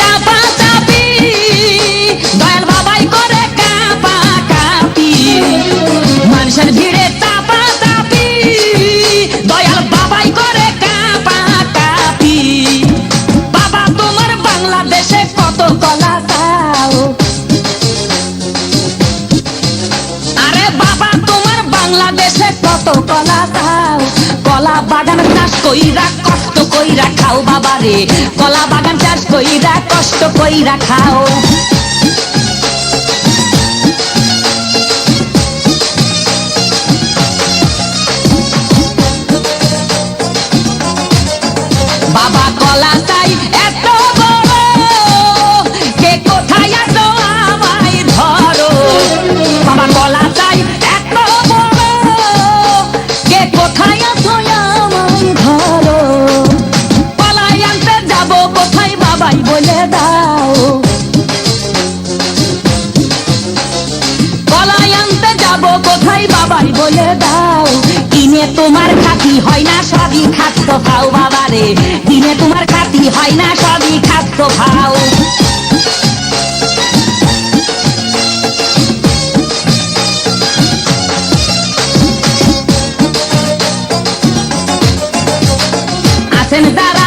কাপা দয়াল বাবাই করে কাপা বাবা, তোমার বাংলাদেশে কলা আরে বাবা, তোমার বাংলাদেশে কলা কলা বাগান চাষ কইরা, কষ্ট কইরা খাও বাবা রে কলা বাগান কইরা কষ্ট কইরা খাও। বাবা কলা চাই কিনে তোমার খাতি হয় না সবই খাদ্য খাও বাবারে। দিনে তোমার খাতি হয় না সবই খাদ্য খাও আছেন যারা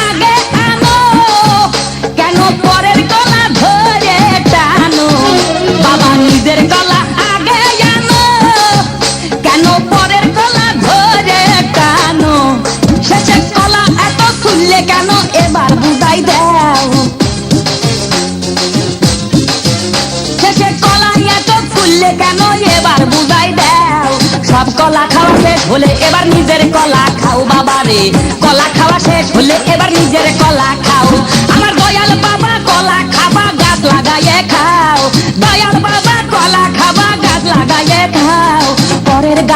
বুঝাই দেও। শেষে কলা এত খুললে কেন এবার বুঝাই দেও? সব কলা খাওয়া শেষ হলে এবার নিজের কলা খাও বাবা রে কলা খাওয়া শেষ হলে এবার নিজের কলা খাও। আমার দয়াল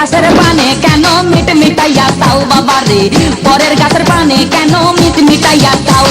গাছের পানে কেন মিট মিটাইয়া তাও বাবা রে পরের গাছের পানে কেন মিট মিটাইয়া তাও?